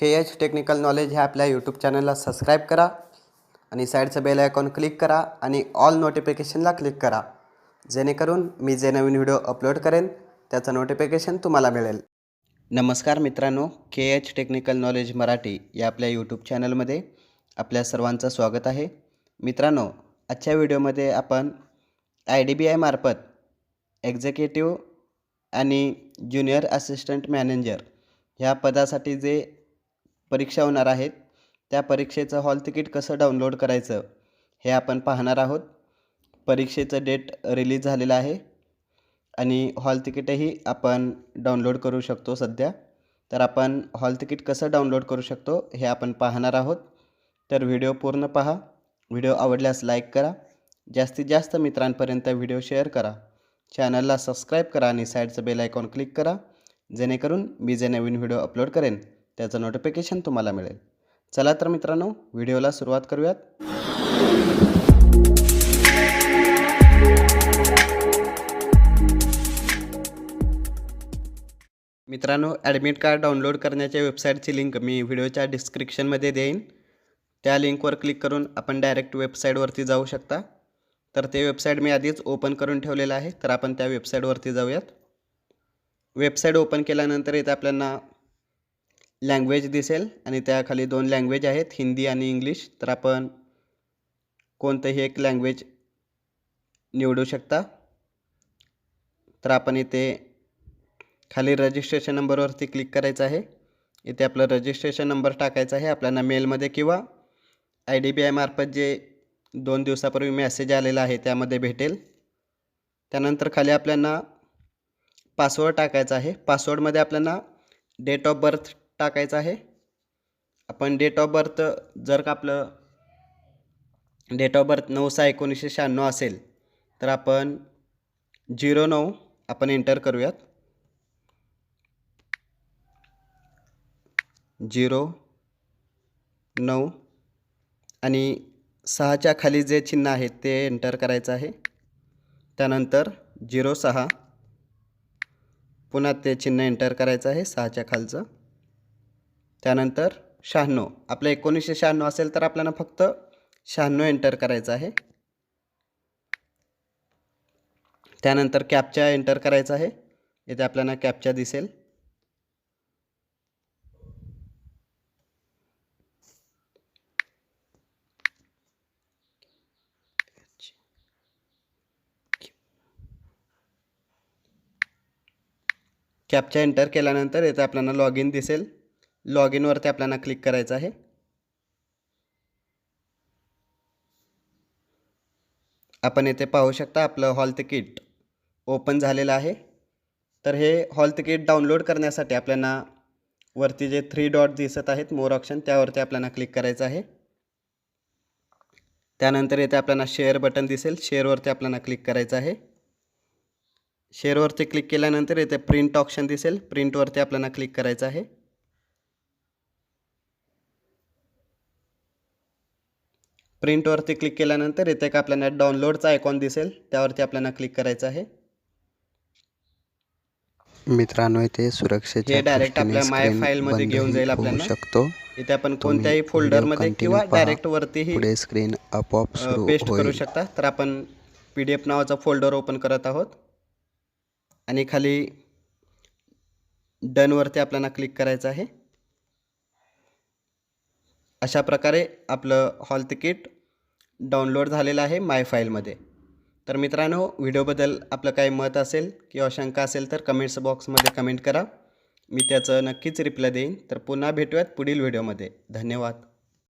के H technical knowledge ह्या आपल्या YouTube चॅनलला सबस्क्राईब करा आणि साईडचं बेल आयकॉन क्लिक करा आणि ऑल नोटिफिकेशनला क्लिक करा. जेणेकरून मी जे नवीन व्हिडिओ अपलोड करेन त्याचं नोटिफिकेशन तुम्हाला मिळेल. नमस्कार मित्रांनो K H technical knowledge Marathi या आपल्या यूट्यूब चॅनलमध्ये आपल्या सर्वांचं स्वागत आहे. मित्रांनो आजच्या व्हिडिओमध्ये आपण आय डी बी आयमार्फत एक्झिक्युटिव्ह आणि ज्युनियर असिस्टंट मॅनेजर ह्या पदासाठी जे परीक्षा होणार आहेत. त्या परीक्षेचं हॉल तिकीट कसं डाउनलोड करायचं हे आपण पाहणार आहोत. परीक्षेचं डेट रिलीज झालेलं आहे आणि हॉल तिकीटही आपण डाउनलोड करू शकतो सध्या. तर आपण हॉल तिकीट कसं डाउनलोड करू शकतो हे आपण पाहणार आहोत. तर व्हिडिओ पूर्ण पहा. व्हिडिओ आवडल्यास लाईक करा. जास्तीत जास्त मित्रांपर्यंत व्हिडिओ शेअर करा. चॅनलला सबस्क्राईब करा आणि साईडचं बेल आयकॉन क्लिक करा. जेणेकरून मी जे नवीन व्हिडिओ अपलोड करेन त्याचं नोटिफिकेशन तुम्हाला मिळेल. चला तर मित्रांनो व्हिडिओला सुरुवात करूयात. मित्रांनो ॲडमिट कार्ड डाउनलोड करण्याच्या वेबसाईटची लिंक मी व्हिडिओच्या डिस्क्रिप्शनमध्ये देईन. त्या लिंकवर क्लिक करून आपण डायरेक्ट वेबसाईटवरती जाऊ शकता. तर ते वेबसाईट मी आधीच ओपन करून ठेवलेलं आहे तर आपण त्या वेबसाईटवरती जाऊयात. वेबसाईट ओपन केल्यानंतर इथे आपल्याला लँग्वेज दिसेल आणि त्याखाली दोन लँग्वेज आहेत हिंदी आणि इंग्लिश. तर आपण कोणतंही एक लँग्वेज निवडू शकता. तर आपण इथे खाली रजिस्ट्रेशन नंबरवरती क्लिक करायचं आहे. इथे आपलं रजिस्ट्रेशन नंबर टाकायचा आहे आपल्याला मेलमध्ये किंवा आय डी बी आयमार्फत जे दोन दिवसापूर्वी मेसेज आलेला आहे त्यामध्ये भेटेल. त्यानंतर खाली आपल्याला पासवर्ड टाकायचा आहे. पासवर्डमध्ये आपल्याला डेट ऑफ बर्थ टाकायचं आहे. आपण डेट ऑफ बर्थ जर का आपलं डेट ऑफ बर्थ नऊ सहा एकोणीसशे शहाण्णव असेल तर आपण झिरो नऊ आपण एंटर करूयात. झिरो नऊ आणि सहाच्या खाली जे चिन्ह आहे ते एंटर करायचं आहे. त्यानंतर झिरो सहा पुन्हा ते चिन्ह एंटर करायचं आहे सहाच्या खालचं. त्यानंतर शहाण्णव. आपलं एकोणीसशे शहाण्णव असेल तर आपल्याला फक्त शहाण्णव एंटर करायचं आहे. त्यानंतर कॅपच्या एंटर करायचं आहे. येथे आपल्याला कॅपच्या दिसेल. कॅपच्या एंटर केल्यानंतर येथे आपल्याला लॉग इन दिसेल. लॉग इनवरती आपल्याला क्लिक करायचं आहे. आपण येथे पाहू शकता आपलं हॉल तिकीट ओपन झालेलं आहे. तर हे हॉल तिकीट डाउनलोड करण्यासाठी आपल्याला वरती जे थ्री डॉट दिसत आहेत मोर ऑप्शन त्यावरती आपल्याला क्लिक करायचं आहे. त्यानंतर येथे आपल्याला शेअर बटन दिसेल. शेअरवरती आपल्याला क्लिक करायचं आहे. शेअरवरती क्लिक केल्यानंतर येथे प्रिंट ऑप्शन दिसेल. प्रिंटवरती आपल्याला क्लिक करायचं आहे. प्रिंटवरती क्लिक केल्यानंतर इथे एक आपल्याला डाउनलोडचा आयकॉन दिसेल. त्यावरती आपल्याला क्लिक करायचं आहे. मित्रांनो इथे direct दृष्टीने आपल्या screen file मध्ये घेऊन जाईल आपल्याला. शकतो. इथे आपण कोणत्याही फोल्डरमध्ये किंवा. डायरेक्ट वरतीही पुढे स्क्रीन आपोआप पेस्ट करू शकता. तर आपण पी डी एफ नावाचा फोल्डर ओपन करत आहोत. आणि खाली डनवरती आपल्याला क्लिक करायचं आहे. अशा प्रकारे आपलं हॉल तिकीट डाउनलोड झालेलं आहे माय फाईलमध्ये. तर मित्रांनो व्हिडिओबद्दल आपलं काही मत असेल किंवा शंका असेल तर कमेंट्स बॉक्समध्ये कमेंट करा. मी त्याचं नक्कीच रिप्लाय देईन. तर पुन्हा भेटूयात पुढील व्हिडिओमध्ये. धन्यवाद.